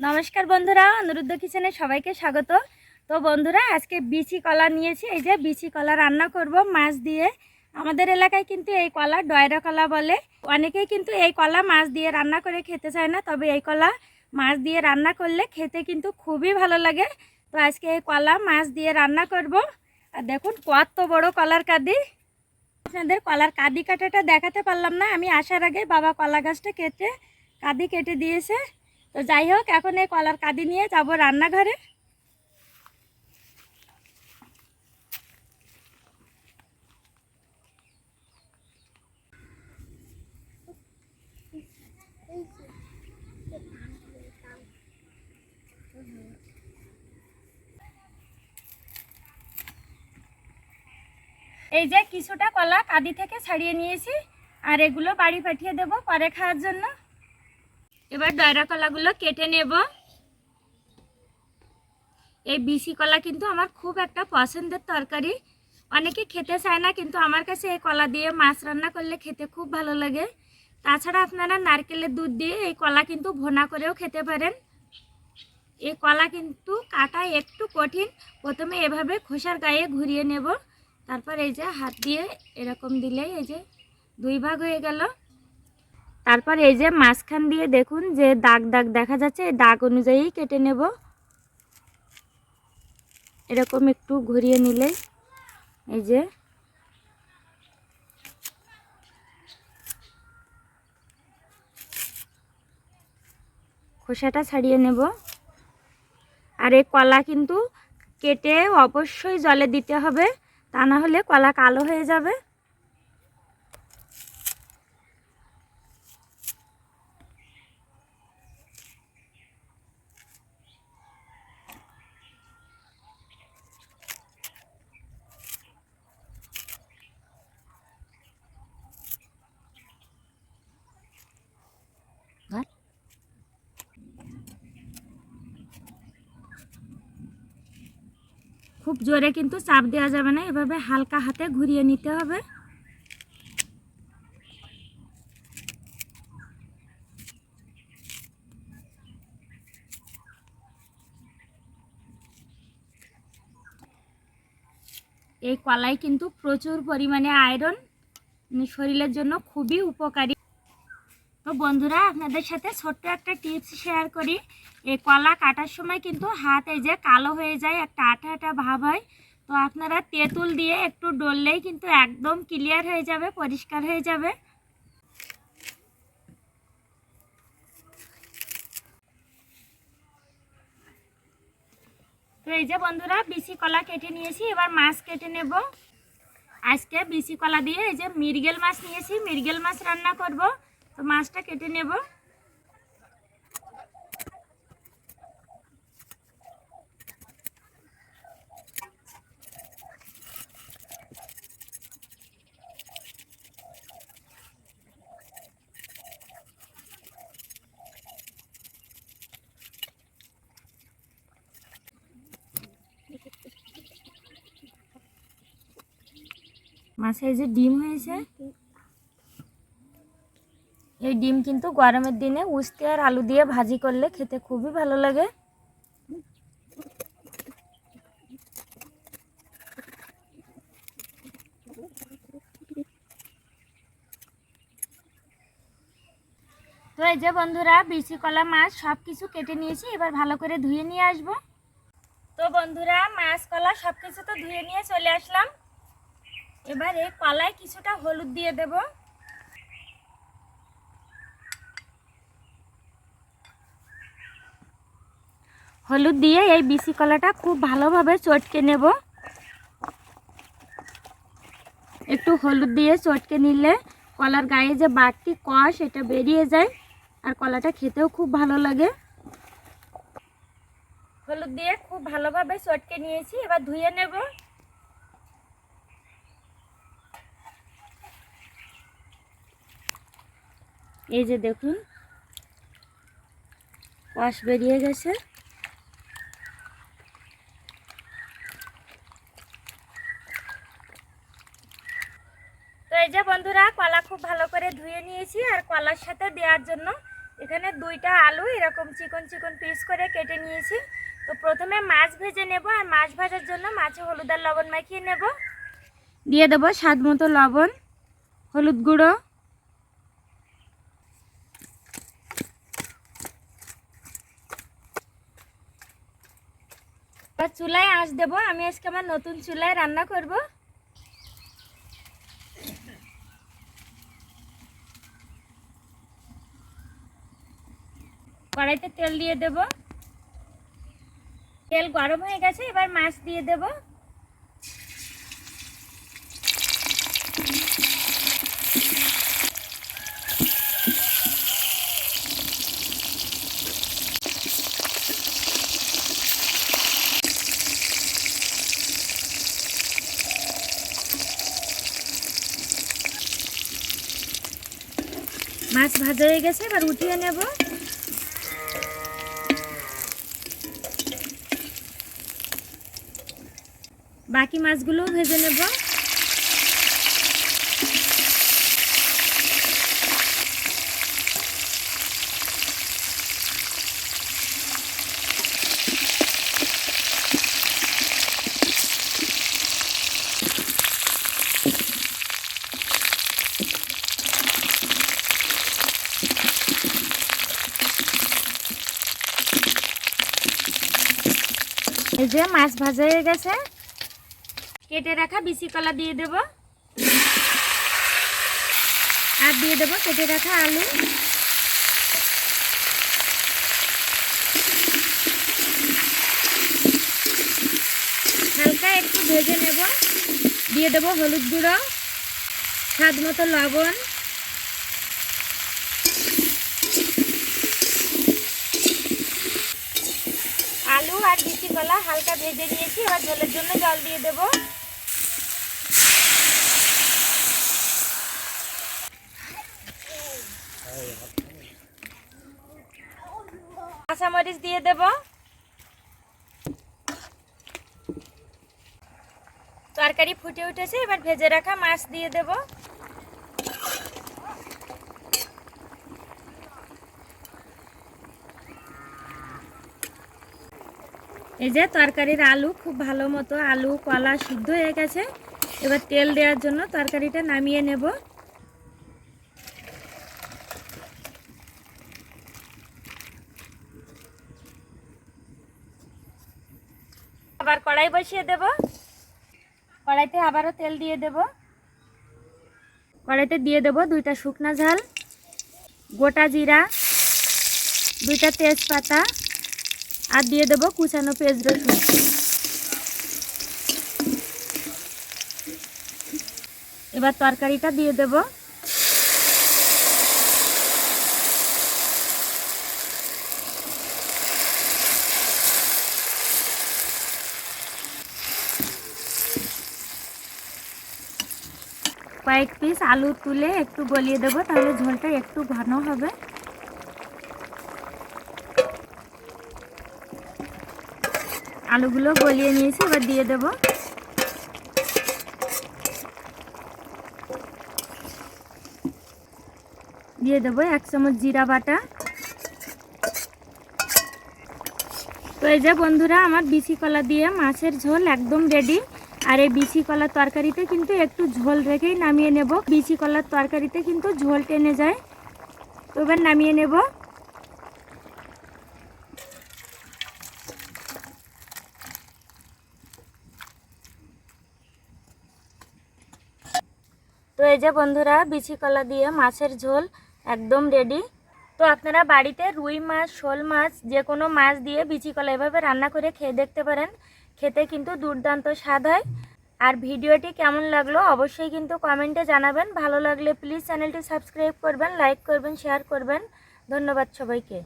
নমস্কার বন্ধুরা, অনুরুদ্ধ কিচেনে সবাইকে স্বাগত। তো বন্ধুরা, আজকে বিচি কলা নিয়েছি, এই যে বিচি কলা রান্না করব মাছ দিয়ে। আমাদের এলাকায় কিন্তু এই কলা ডয়রা কলা বলে। অনেকেই কিন্তু এই কলা মাছ দিয়ে রান্না করে খেতে চায় না, তবে এই কলা মাছ দিয়ে রান্না করলে খেতে কিন্তু খুবই ভালো লাগে। তো আজকে এই কলা মাছ দিয়ে রান্না করব। আর দেখুন, কত বড় কলার কাদি। আপনাদের কলার কাদি কাটাটা দেখাতে পারলাম না, আমি আসার আগে বাবা কলা গাছটা কেটে কাদি কেটে দিয়েছে। তো যাই হোক, এখন এই কলার কাদি নিয়ে যাব রান্নাঘরে। এই যে কিছুটা কলা কাদি থেকে ছাড়িয়ে নিয়েছি, আর এগুলো বাড়ি পাঠিয়ে দেব পরে খাওয়ার জন্য। এবার ডয়রা কলাগুলো কেটে নেব। এই বিসি কলা কিন্তু আমার খুব একটা পছন্দের তরকারি। অনেকে খেতে চায় না, কিন্তু আমার কাছে এই কলা দিয়ে মাছ রান্না করলে খেতে খুব ভালো লাগে। তাছাড়া আপনারা নারকেলের দুধ দিয়ে এই কলা কিন্তু ভোনা করেও খেতে পারেন। এই কলা কিন্তু কাটা একটু কঠিন, প্রথমে এভাবে খোসার গায়ে ঘুরিয়ে নেব। তারপর এই যে হাত দিয়ে এরকম দিলেই এই যে দুই ভাগ হয়ে গেল। তারপর এই যে মাঝখান দিয়ে দেখুন যে দাগ দাগ দেখা যাচ্ছে, এই দাগ অনুযায়ী কেটে নেব। এরকম একটু ঘুরিয়ে নিলেই এই যে খোসাটা ছাড়িয়ে নেব। আর এই কলা কিন্তু কেটে অবশ্যই জলে দিতে হবে, তা না হলে কলা কালো হয়ে যাবে। খুব জোরে কিন্তু চাপ দেওয়া যাবে না, এভাবে হালকা হাতে ঘুরিয়ে নিতে হবে। এই কলাই কিন্তু প্রচুর পরিমাণে আয়রন মানে শরীরের জন্য খুবই উপকারী। তো বন্ধুরা, আপনাদের সাথে ছোট্ট একটা টিপস শেয়ার করি। এই কলা কাটার সময় কিন্তু হাত এই যে কালো হয়ে যায়, একটা আঠা আঠা ভাব হয়। তো আপনারা তেঁতুল দিয়ে একটু ডললেই কিন্তু একদম ক্লিয়ার হয়ে যাবে, পরিষ্কার হয়ে যাবে। তো এই যে বন্ধুরা, বিসি কলা কেটে নিয়েছি, এবার মাছ কেটে নেব। আজকে বিসি কলা দিয়ে এই যে মিরগেল মাছ নিয়েছি মিরগেল মাছ রান্না করব। তো মাছটা কেটে নেব। মাছে এই যে ডিম হয়েছে এই ডিম কিন্তু গরমের দিনে উস্তে আর আলু দিয়ে ভাজি করলে খেতে খুবই ভালো লাগে। তো এই যে বন্ধুরা, বিচি, কলা, মাছ সব কিছু কেটে নিয়েছি, এবার ভালো করে ধুয়ে নিয়ে আসব। তো বন্ধুরা, মাছ, কলা সব কিছু তো ধুয়ে নিয়ে চলে আসলাম। এবারে কলায় কিছুটা হলুদ দিয়ে দেব। হলুদ দিয়ে এই বিসি কলাটা খুব ভালোভাবে চটকে নেব। একটু হলুদ দিয়ে চটকে নিলে কলার গায়ে যে বাড়তি কষ এটা বেরিয়ে যায় আর কলাটা খেতেও খুব ভালো লাগে। হলুদ দিয়ে খুব ভালোভাবে চটকে নিয়েছি, এবার ধুয়ে নেব। এই যে দেখুন, কষ বেরিয়ে গেছে তো এই যে বন্ধুরা কলা খুব ভালো করে ধুয়ে নিয়েছি আর কলার সাথে দেওয়ার জন্য। এখানে দুইটা আলু এরকম চিকন চিকন পিস করে কেটে নিয়েছি। তো প্রথমে মাছ ভেজে নেব আর মাছ ভাজার জন্য মাছে হলুদ আর লবণ মাখিয়ে নেব। দিয়ে দেবো স্বাদ মতো লবণ, হলুদ গুঁড়ো। চুলায় আঁচ দেবো। আমি আজকে আমার নতুন চুলায় রান্না করব। কড়াইতে তেল দিয়ে দেব। তেল গরম হয়ে গেছে, এবার মাছ দিয়ে দেব। মাছ ভাজা হয়ে গেছে, এবার উঠিয়ে নেব। বাকি মাছগুলোও ভেজে নেব। এই যে মাছ ভাজা হয়ে গেছে। কেটে রাখা, বিসি কলা দিয়ে দেব। আর দিয়ে দেব কেটে রাখা আলু। হালকা একটু ভেজে নেব। দিয়ে দেব হলুদ গুঁড়ো, স্বাদ মতো লবণ। আলু আর বিচি কলা হালকা ভেজে নিয়েছি, এবার ঝোলের জন্য জল দিয়ে দেব। কাঁচামরিচ দিয়ে দেব। তরকারি ফুটে উঠেছে, এবার ভেজে রাখা মাছ দিয়ে দেব। এই যে তরকারির আলু, খুব ভালো মতো আলু, কলা সিদ্ধ হয়ে গেছে। এবার তেল দেওয়ার জন্য তরকারিটা নামিয়ে নেব। আবার কড়াই বসিয়ে দেব। কড়াইতে আবারও তেল দিয়ে দেব। কড়াইতে দিয়ে দেব দুইটা শুকনা ঝাল, গোটা জিরা, দুইটা তেজপাতা, আর দিয়ে দেবো কুচানো পেঁয়াজ রসুন। এবার তরকারিটা দিয়ে দেব। কয়েক পিস আলু তুলে একটু গলিয়ে দেবো, তাহলে ঝোলটা একটু ঘন হবে। আলুগুলো গলিয়ে নিয়েছি, এবার দিয়ে দেব। দিয়ে দেবো এক চামচ জিরা বাটা। তো এই যে বন্ধুরা, আমার বিচি কলা দিয়ে মাছের ঝোল একদম রেডি আর এই বিচি কলার তরকারিতে কিন্তু একটু ঝোল রেখেই নামিয়ে নেব। বিচি কলার তরকারিতে কিন্তু ঝোল টেনে যায়। তো এবার নামিয়ে নেব। তো এই যে বন্ধুরা, বিচি কলা দিয়ে মাছের ঝোল একদম রেডি তো আপনারা বাড়িতে রুই মাছ, শোল মাছ যে কোনো মাছ দিয়ে বিচি কলা এভাবে রান্না করে খেয়ে দেখতে পারেন। খেতে কিন্তু দুর্দান্ত স্বাদ হয়। আর ভিডিওটি কেমন লাগল অবশ্যই কিন্তু কমেন্টে জানাবেন। ভালো লাগলে প্লিজ চ্যানেলটি সাবস্ক্রাইব করবেন লাইক করবেন শেয়ার করবেন। ধন্যবাদ সবাইকে।